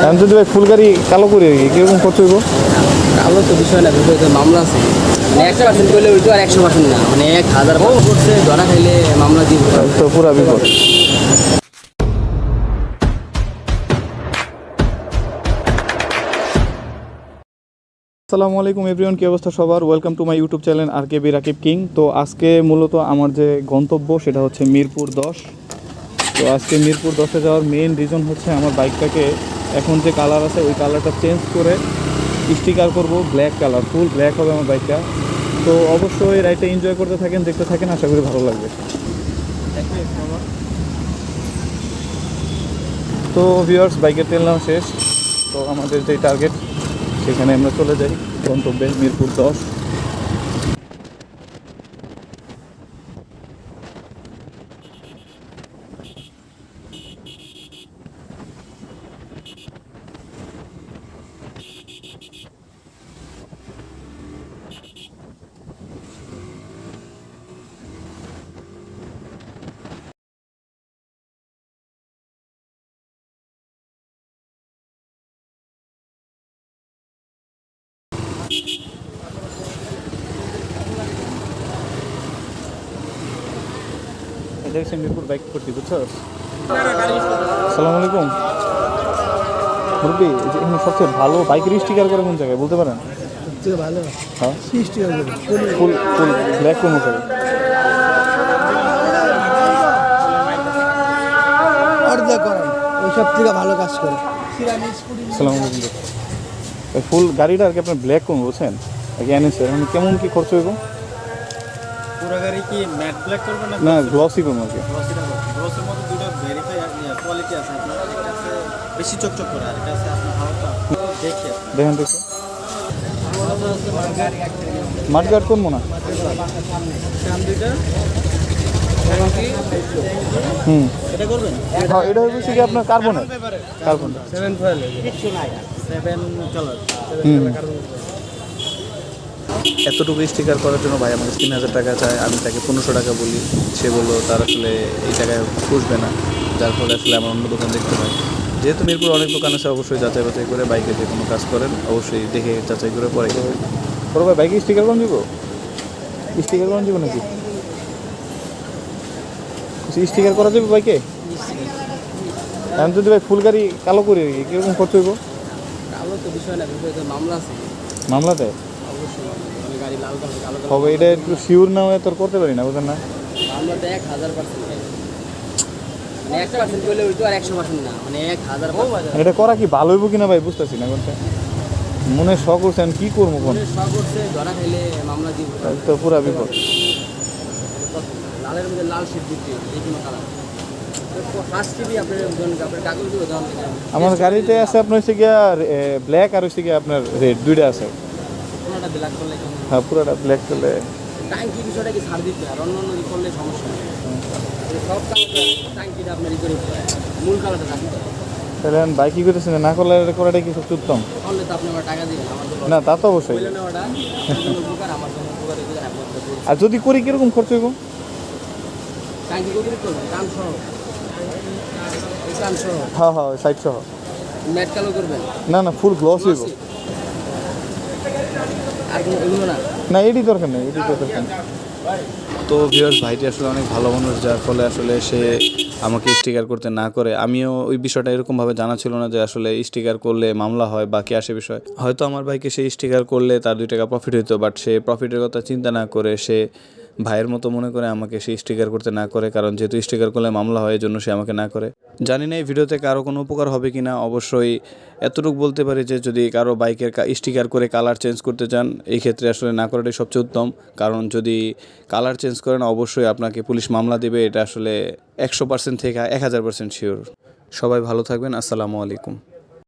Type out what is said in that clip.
এখন যদি ভাই ফুল গাড়ি কালো করে কীরকম খরচ হইব? কালো তো বিষয় না বিষয় মামলা আছে। মানে একশো পার্সেন্ট করলে ওই আর একশো পার্সেন্ট না। মানে এক হাজার করছে ধরা খাইলে মামলা দিব। তো পুরা বিপদ। আসসালামু আলাইকুম এভরিওয়ান কি অবস্থা সবার? Welcome to my YouTube channel R K B Rakib King তো আজকে মূলত আমার যে গন্তব্য সেটা হচ্ছে মিরপুর দশ। তো আজকে মিরপুর দশে যাওয়ার মেইন রিজন হচ্ছে আমার বাইকটাকে এখন যে কালার আছে, ওই কালারটা চেঞ্জ করে স্টিকার করব ব্ল্যাক কালার ফুল ব্ল্যাক হবে আমার বাইকটা তো অবশ্যই রাইডটা এনজয় করতে থাকেন, দেখতে থাকেন, আশা করি ভালো লাগবে। তো ভিউয়ার্স বাইকের তেল নেওয়া শেষ। তো আমাদের যে টার্গেট সেখানে আমরা চলে যাই। গন্তব্যে মিরপুর দশ। এটা হচ্ছে মিরপুর বাইক করতে বুঝছ? সালাম আলাইকুম মুরব্বী এখানে সবচেয়ে ভালো বাইকের স্টিকার করে কোন জায়গায় বলতে পারেন? ভালো? হ্যাঁ। ফুল। ফুল ব্ল্যাক কোন জায়গায়? অর্ধা করেন। ওই সব থেকে ভালো কাজ করে। সালাম আলাইকুম ফুল গাড়িটা আর কি আপনার ব্ল্যাক কোন বলছেন এনেছে কেমন কি খরচ হইব? গাড়ি কি ম্যাট ব্ল্যাক না না গ্লসি করব আর গ্লসিটা করবে। গ্লসের মধ্যে দুটো ভেরিফাই কোয়ালিটি আছে আপনার একটা আছে বেশি চকচক করে আর একটা আছে আপনার হালকা। দেখি দেখেন তো মাঠগার্ড করব না সামনে হুম। এটা করবেন? হ্যাঁ এটা হচ্ছে কি আপনার কার্বনের কার্বন সেভেন কালার হুম। এতটুকু স্টিকার করার জন্য ভাই আমাকে তিন হাজার টাকা চায় আমি তাকে পনেরোশো টাকা বলি। সে বলল তার আসলে এই টাকায় পুষবে না। যার ফলে আসলে আমার অন্য দোকান দেখতে হয়। যেহেতু মিরপুর অনেক দোকান আছে অবশ্যই যাচাই বাছাই করে বাইকে যে কোনো কাজ করেন অবশ্যই দেখে যাচাই করে পরে বড় ভাই বাইকে স্টিকার কোন দিব স্টিকার কোন দিব নাকি? স্টিকার করা যাবে বাইকে? আমি যদি ভাই ফুল গাড়ি কালো করে কীরকম খরচ হইব? কালো তো বিষয় না মামলা আছে। মামলাতে অবশ্যই মানে গাড়ি লাল কালো কালো কালো হবে এটা একটু শিওর না হয়ে তোর করতে পারি না বুঝলেন না? মামলাতে এক হাজার পার্সেন্ট মানে মানে হাজার এটা করা কি ভালো হইব কিনা ভাই বুঝতেছি না কোনটা। মনে শখ করছেন কি করব কোন? তো পুরা বিপদ। লালের মধ্যে লাল শিট দিতে আমার গাড়িতে আছে আপনার হচ্ছে গিয়া ব্ল্যাক আর হচ্ছে গিয়া আপনার রেড দুইটা আছে। কোনোটা ব্ল্যাক করলে হ্যাঁ পুরোটা ব্ল্যাক করলে ট্যাঙ্কি বিষয়টা কি ছাড় দিতে আর অন্য অন্য করলে সমস্যা নেই। সব ট্যাঙ্কিটা আপনার করে মূল কালারটা রাখতে তাহলে বাইক কি না করলে কি সবচেয়ে উত্তম? না তা তো অবশ্যই। আর যদি করি কীরকম খরচ হইব? হ্যাঁ হ্যাঁ সাইড সহ। না না ফুল গ্লস হইব। না এটি দরকার নেই এটি দরকার নেই। তো ভিউয়ার্স ভাইটি আসলে অনেক ভালো মানুষ, যার ফলে আসলে সে আমাকে স্টিকার করতে না করে। আমিও ওই বিষয়টা এরকমভাবে জানা ছিল না যে আসলে স্টিকার করলে মামলা হয় বা কি আসে বিষয়। হয়তো আমার ভাইকে সে স্টিকার করলে তার দুই টাকা প্রফিট হইতো বাট সে প্রফিটের কথা চিন্তা না করে সে ভাইয়ের মতো মনে করে আমাকে সে স্টিকার করতে না করে, কারণ যেহেতু স্টিকার করলে মামলা হয় জন্য সে আমাকে না করে। জানি না এই ভিডিওতে কারও কোনো উপকার হবে কি না অবশ্যই এতটুকু বলতে পারি যে যদি কারও বাইকের স্টিকার করে কালার চেঞ্জ করতে চান, এই ক্ষেত্রে আসলে না করাটাই সবচেয়ে উত্তম। কারণ যদি কালার চেঞ্জ করেন, অবশ্যই আপনাকে পুলিশ মামলা দেবে, এটা আসলে একশো পার্সেন্ট থেকে এক হাজার পার্সেন্ট শিওর সবাই ভালো থাকবেন, আসসালামু আলাইকুম।